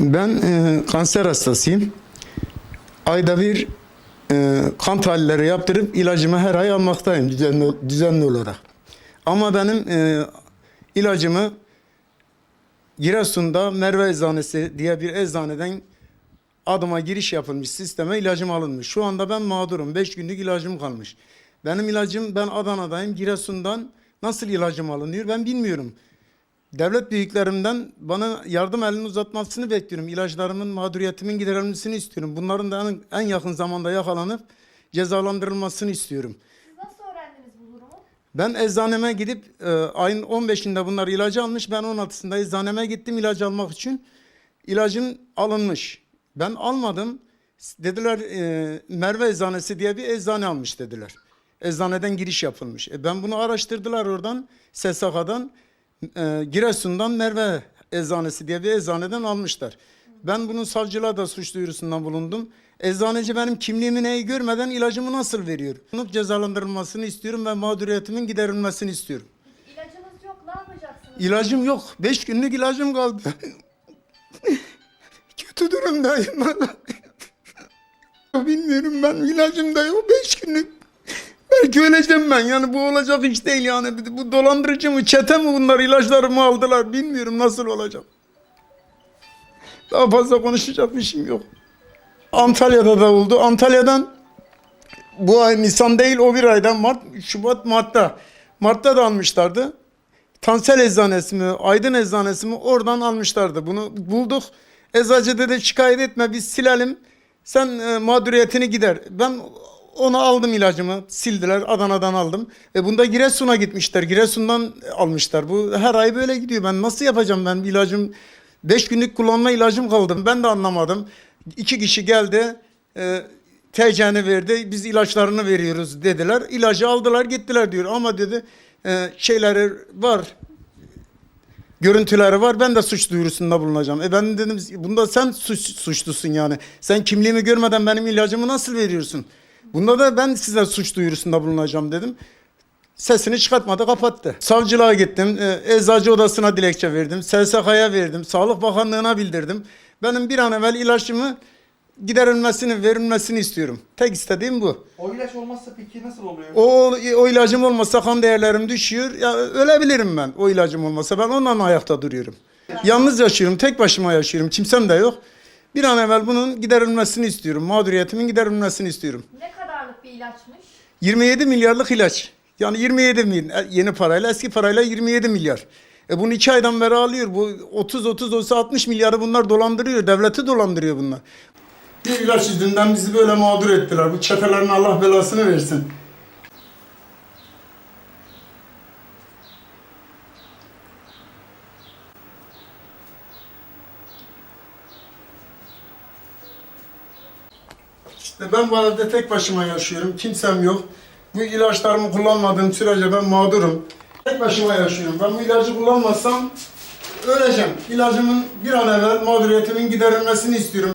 Ben e, kanser hastasıyım. Ayda bir e, kan tahlilleri yaptırıp ilacımı her ay almaktayım düzenli, düzenli olarak. Ama benim e, ilacımı Giresun'da Merve Eczanesi diye bir eczaneden adıma giriş yapılmış sisteme ilacım alınmış. Şu anda ben mağdurum. 5 günlük ilacım kalmış. Benim ilacım ben Adana'dayım. Giresun'dan nasıl ilacım alınıyor ben bilmiyorum. Devlet büyüklerimden bana yardım elini uzatmasını bekliyorum. İlaçlarımın mağduriyetimin giderilmesini istiyorum. Bunların da en, en yakın zamanda yakalanıp cezalandırılmasını istiyorum. Siz nasıl öğrendiniz bu durumu? Ben eczaneme gidip e, ayın 15'inde bunlar ilacı almış. Ben 16'sında eczaneme gittim ilacı almak için. İlacım alınmış. Ben almadım. Dediler e, Merve Eczanesi diye bir eczane almış dediler. Eczaneden giriş yapılmış. E, ben bunu araştırdılar oradan SSK'dan. E, Giresun'dan Merve Eczanesi diye bir eczaneden almışlar. Ben bunun savcılığa da suç duyurusundan bulundum. Eczaneci benim kimliğimi neyi görmeden ilacımı nasıl veriyor? Bunun cezalandırılmasını istiyorum ve mağduriyetimin giderilmesini istiyorum. İlacınız yok ne yapacaksınız? İlacım yok. Beş günlük ilacım kaldı. Kötü durumdayım. Bilmiyorum ben ilacım da yok. Beş günlük. Belki öleceğim ben. Yani bu olacak iş değil yani. Bu dolandırıcı mı, çete mi bunlar ilaçlarımı aldılar. Bilmiyorum nasıl olacak. Daha fazla konuşacak bir şeyim yok. Antalya'da da oldu. Antalya'dan bu ay Nisan değil o bir aydan Mart, Şubat, Mart'ta. Mart'ta da almışlardı. Tansel Eczanesi mi, Aydın Eczanesi mi oradan almışlardı. Bunu bulduk. Eczacı dedi şikayet etme biz silelim. Sen e, mağduriyetini gider. Ben onu aldım ilacımı. Sildiler. Adana'dan aldım. E bunda Giresun'a gitmişler. Giresun'dan almışlar. Bu her ay böyle gidiyor. Ben nasıl yapacağım ben ilacım? 5 günlük kullanma ilacım kaldı. Ben de anlamadım. İki kişi geldi. E, TC'ni verdi. Biz ilaçlarını veriyoruz dediler. İlacı aldılar gittiler diyor. Ama dedi e, şeyleri var görüntüleri var. Ben de suç duyurusunda bulunacağım. E ben dedim bunda sen suç, suçlusun yani. Sen kimliğimi görmeden benim ilacımı nasıl veriyorsun? Bunda da ben size suç duyurusunda bulunacağım dedim. Sesini çıkartmadı kapattı. Savcılığa gittim. E, eczacı odasına dilekçe verdim. SSK'ya verdim. Sağlık Bakanlığı'na bildirdim. Benim bir an evvel ilaçımı giderilmesini, verilmesini istiyorum. Tek istediğim bu. O ilaç olmazsa peki nasıl oluyor? O, o ilacım olmasa kan değerlerim düşüyor. Ya ölebilirim ben o ilacım olmasa. Ben ondan ayakta duruyorum. Yalnız yaşıyorum, tek başıma yaşıyorum. Kimsem de yok. Bir an evvel bunun giderilmesini istiyorum. Mağduriyetimin giderilmesini istiyorum. Ne kadarlık bir ilaçmış? 27 milyarlık ilaç. Yani 27 mil yeni parayla eski parayla 27 milyar. E bunu iki aydan beri alıyor. Bu 30 30 olsa 60 milyarı bunlar dolandırıyor. Devleti dolandırıyor bunlar. Bir ilaç yüzünden bizi böyle mağdur ettiler. Bu çetelerin Allah belasını versin. İşte ben bu evde tek başıma yaşıyorum. Kimsem yok. Bu ilaçlarımı kullanmadığım sürece ben mağdurum. Tek başıma yaşıyorum. Ben bu ilacı kullanmazsam öleceğim. İlacımın bir an evvel mağduriyetimin giderilmesini istiyorum.